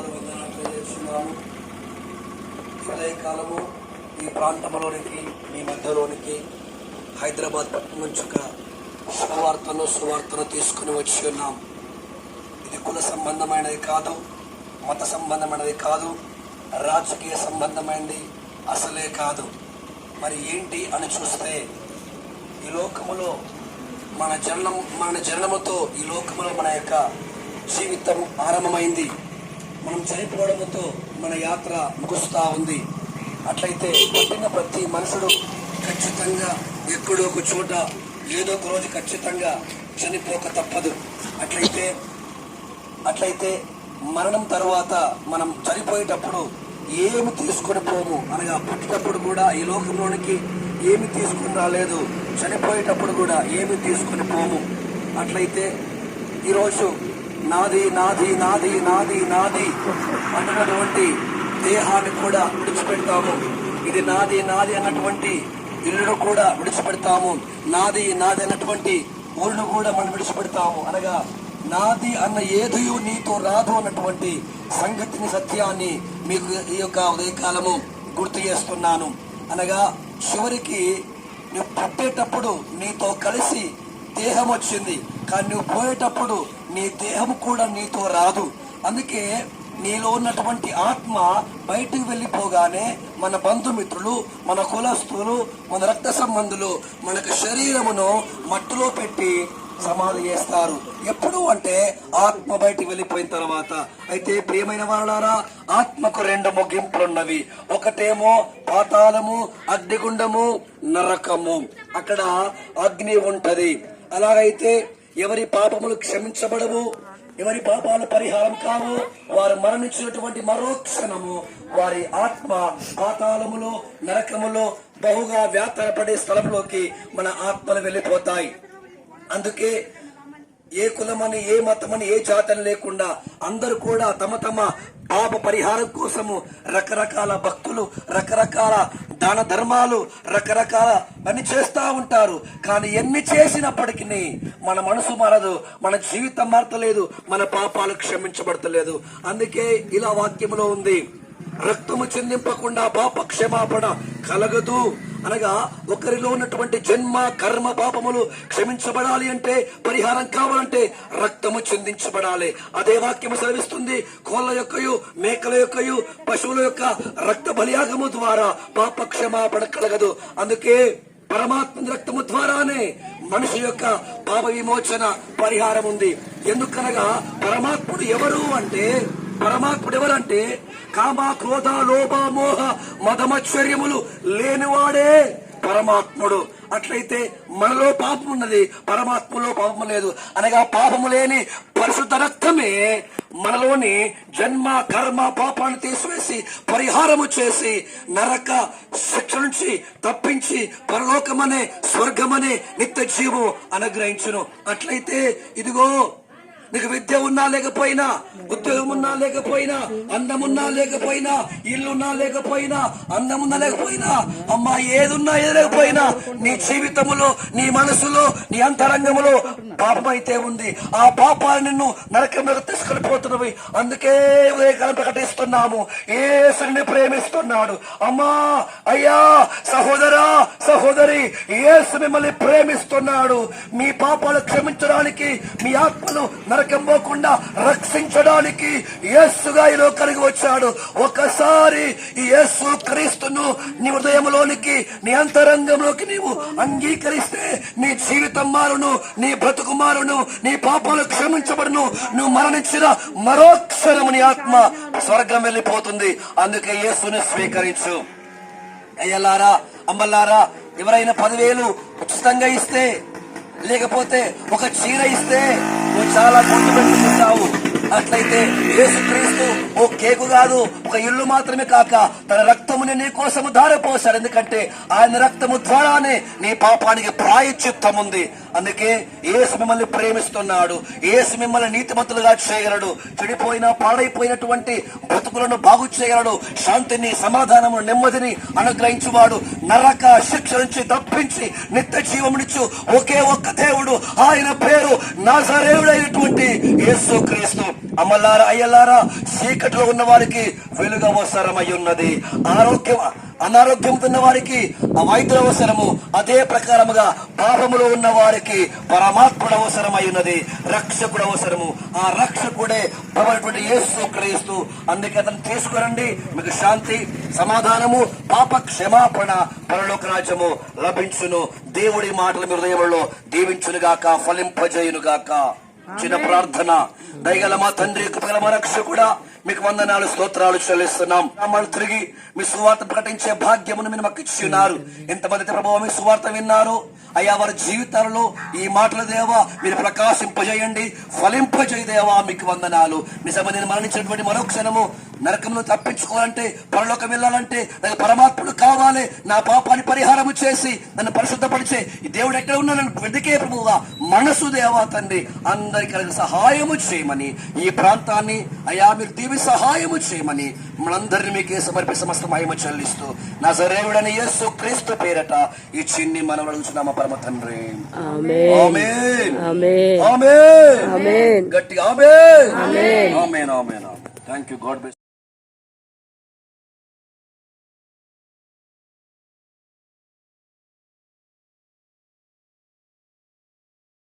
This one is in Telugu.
వందనాలు వందనాలు తెలియజేస్తున్నాము. ఈ ప్రాంతంలోనికి మీ మధ్యలోనికి హైదరాబాద్ పట్టణం నుంచి ఒక సువార్తను తీసుకుని వచ్చి ఉన్నాం. ఇది కుల సంబంధమైనది కాదు మత సంబంధమైనది కాదు రాజకీయ సంబంధమైనది అసలే కాదు. మరి ఏంటి అని చూస్తే ఈ లోకములో మన జనం మన జనముతో ఈ లోకములో మన యొక్క జీవితం ఆరంభమైంది. మనం చనిపోవడంతో మన యాత్ర ముగుస్తూ ఉంది. అట్లయితే పుట్టిన ప్రతి మనుషుడు ఖచ్చితంగా ఎక్కడో ఒక చోట ఏదో ఒక రోజు ఖచ్చితంగా చనిపోక తప్పదు. అట్లయితే అట్లయితే మరణం తర్వాత మనం చనిపోయేటప్పుడు ఏమి తీసుకొని పోము అనగా పుట్టినప్పుడు కూడా ఈ లోకంలోనికి ఏమి తీసుకుని రాలేదు. చనిపోయేటప్పుడు కూడా ఏమి తీసుకొని పోము. అట్లయితే ఈరోజు నాది నాది నాది నాది నాది అన్నటువంటి దేహాన్ని కూడా విడిచిపెడతాము. ఇది నాది నాది అన్నటువంటి ఇల్లును కూడా విడిచిపెడతాము. నాది నాది అన్నటువంటి ఊరును కూడా మనం విడిచిపెడతాము. అనగా నాది అన్న ఏదియు నీతో రాదు అన్నటువంటి సంగతిని సత్యాన్ని మీకు ఈ యొక్క ఉదయకాలము గుర్తు చేస్తున్నాను. అనగా చివరికి నువ్వు పుట్టేటప్పుడు నీతో కలిసి దేహం వచ్చింది. కానీ నువ్వు పోయేటప్పుడు నీ దేహం కూడా నీతో రాదు. అందుకే నీలో ఉన్నటువంటి ఆత్మ బయటికి వెళ్ళిపోగానే మన బంధుమిత్రులు మన కులస్తులు మన రక్త సంబంధులు మనకు శరీరమును మట్టిలో పెట్టి సమాధి చేస్తారు. ఎప్పుడు అంటే ఆత్మ బయటికి వెళ్ళిపోయిన తర్వాత. అయితే ప్రియమైన వాళ్ళారా ఆత్మకు రెండు ముగింపులున్నవి. ఒకటేమో పాతాళము అగ్నిగుండము నరకము. అక్కడ అగ్ని ఉంటది. అలాగైతే ఎవరి పాపములు క్షమించబడవు ఎవరి పాపాలు పరిహారం కావు వారు మరణించినటువంటి మరో క్షణము వారి ఆత్మ పాతాళములో నరకములో బహుగా వ్యాతరపడే స్థలంలోకి మన ఆత్మలు వెళ్ళిపోతాయి. అందుకే ఏ కులమని ఏ మతమని ఏ జాతని లేకుండా అందరూ కూడా తమ తమ పాప పరిహారం కోసము రకరకాల భక్తులు రకరకాల దాన ధర్మాలు రకరకాల పని చేస్తూ ఉంటారు. కానీ ఎన్ని చేసినప్పటికీ మన మనసు మారదు మన జీవితం మారతలేదు మన పాపాలు క్షమించబడతలేదు. అందుకే ఇలా వాక్యంలో ఉంది రక్తము చెందింపకుండా పాప క్షమాపణ కలగదు. అనగా ఒకరిలో ఉన్నటువంటి జన్మ కర్మ పాపములు క్షమించబడాలి అంటే పరిహారం కావాలంటే రక్తము చెందించబడాలి. అదే వాక్యము సెలవిస్తుంది కోళ్ళ యొక్కయు మేకల యొక్కయు పశువుల యొక్క రక్త బలియాగము ద్వారా పాప క్షమాపణ కలగదు. అందుకే పరమాత్మ రక్తము ద్వారానే మనిషి యొక్క పాప విమోచన పరిహారం ఉంది. ఎందుకనగా పరమాత్ముడు ఎవరు అంటే పరమాత్ముడు ఎవరంటే కామ క్రోధ లోభ మోహ మదమశ్చర్యములు లేనివాడే పరమాత్ముడు. అట్లయితే మనలో పాపం ఉన్నది. పరమాత్మలో పాపం లేదు. అనగా పాపము లేని పరిశుద్ధ రక్తమే మనలోని జన్మ కర్మ పాపాన్ని తీసివేసి పరిహారము చేసి నరక శిక్ష నుంచి తప్పించి పరలోకమనే స్వర్గమనే నిత్య జీవం అనుగ్రహించును. అట్లయితే ఇదిగో నీకు విద్య ఉన్నా లేకపోయినా ఉద్యోగం ఉన్నా లేకపోయినా అందమున్నా లేకపోయినా ఇల్లున్నా లేకపోయినా అందమున్నా లేకపోయినా అమ్మా ఏదున్నా ఏది లేకపోయినా నీ జీవితములో నీ మనసులో నీ అంతరంగములో పాపం అయితే ఉంది. ఆ పాపాలు నిన్ను నరకంలోకి తీసుకొని పోతున్నవి. అందుకే ఉదయకాలం ప్రకటిస్తున్నాము. ఏసుని ప్రేమిస్తున్నాడు. అమ్మా అయ్యా సహోదరా సహోదరి ఏసు మిమ్మల్ని ప్రేమిస్తున్నాడు. మీ పాపాలు క్షమించడానికి మీ ఆత్మను నరక పోకుండా రక్షించడానికి యేసుగా ఈ లోకానికి వచ్చాడు. ఒకసారి ఈ యేసు క్రీస్తును నీ హృదయంలోనికి నీ అంతరంగంలోకి నీవు అంగీకరిస్తే నీ జీవితం మారును నీ బ్రతుకు మారును నీ పాపాలు క్షమించబడును. నువ్వు మరణించిన మరో నీ ఆత్మ స్వర్గం వెళ్ళిపోతుంది. అందుకే యేసుని స్వీకరించు. అయ్యలారా అమ్మలారా ఎవరైనా పదివేలు ఉచితంగా ఇస్తే లేకపోతే ఒక చీర ఇస్తే నువ్వు చాలా గుర్తు పెట్టుకుంటావు. అట్లయితే యేసుక్రీస్తు ఓ కేకు కాదు ఒక ఇల్లు మాత్రమే కాక తన రక్తముని నీ కోసము ధారపోశాడు. ఎందుకంటే ఆయన రక్తము ద్వారానే నీ పాపానికి ప్రాయచిత్తం ఉంది అందుకే ఏసు మిమ్మల్ని ప్రేమిస్తున్నాడు. ఏసు మిమ్మల్ని నీతిమంతులుగా చేయగలడు. చెడిపోయిన పాడైపోయినటువంటి బ్రతుకులను బాగు చేయగలడు. శాంతిని సమాధానము నెమ్మదిని అనుగ్రహించువాడు. నరక శిక్ష నుంచి తప్పించి నిత్య జీవమునిచ్చు ఒకే ఒక్క దేవుడు. ఆయన పేరు నాజరేవుడైనటువంటి యేసు క్రీస్తు. అమ్మలారా అయ్యలారా చీకటిలో ఉన్న వారికి వెలుగు అవసరమై ఉన్నది. ఆరోగ్యం అనారోగ్యంతో ఉన్న వారికి ఆ వైద్యుల అవసరము అదే ప్రకారముగా పాపములో ఉన్న వారికి పరమాత్ముడు అవసరమై ఉన్నది రక్షకుడు అవసరము. ఆ రక్షకుడే ప్రభుత్వ యేసు క్రీస్తు. అందుకే అతను తీసుకురండి మీకు శాంతి సమాధానము పాప క్షమాపణ పరలోక రాజ్యము లభించును. దేవుడి మాటలు మీ హృదయంలో దీవించునుగాక ఫలింపజేయునుగాక. చిన్న ప్రార్థన. దయగల మా తండ్రి కృపగల మా రక్షకుడా మీకు వందనాలు స్తోత్రాలు చెల్లిస్తున్నాం. మమ్మల్ని తిరిగి మీ సువార్త ప్రకటించే భాగ్యమును మీరు మాకు ఇచ్చి ఉన్నారు ఎంతమంది ప్రభావ మీ సువార్త విన్నారు? అయ్యా వారి జీవితాలలో ఈ మాటల దేవా మీరు ప్రకాశింపజేయండి ఫలింపజేయ దేవా మీకు వందనాలు. నిజమైన మరణించినటువంటి మరో క్షణము నరకంలో తప్పించుకోవాలంటే పరలోకం వెళ్ళాలంటే నాకు పరమాత్ముడు కావాలి. నా పాపాన్ని పరిహారము చేసి నన్ను పరిశుద్ధపరిచే ఈ దేవుడు ఎక్కడ ఉన్నా నన్ను వెతికే ప్రభువుగా మనసు దేవా తండ్రి అందరికీ కలిగి సహాయము చేయమని ఈ ప్రాంతాన్ని అయా మీరు దీవి సహాయము చేయమని మనందరినీ మీకే సమర్పి సమస్త మహిమ చెల్లిస్తూ నా సరేవుడని యేసు క్రీస్తు పేరట ఈ చిన్ని మనం అడుగుతున్నామ పరమ తండ్రి? Amen. Amen. Amen. Amen. Thank you God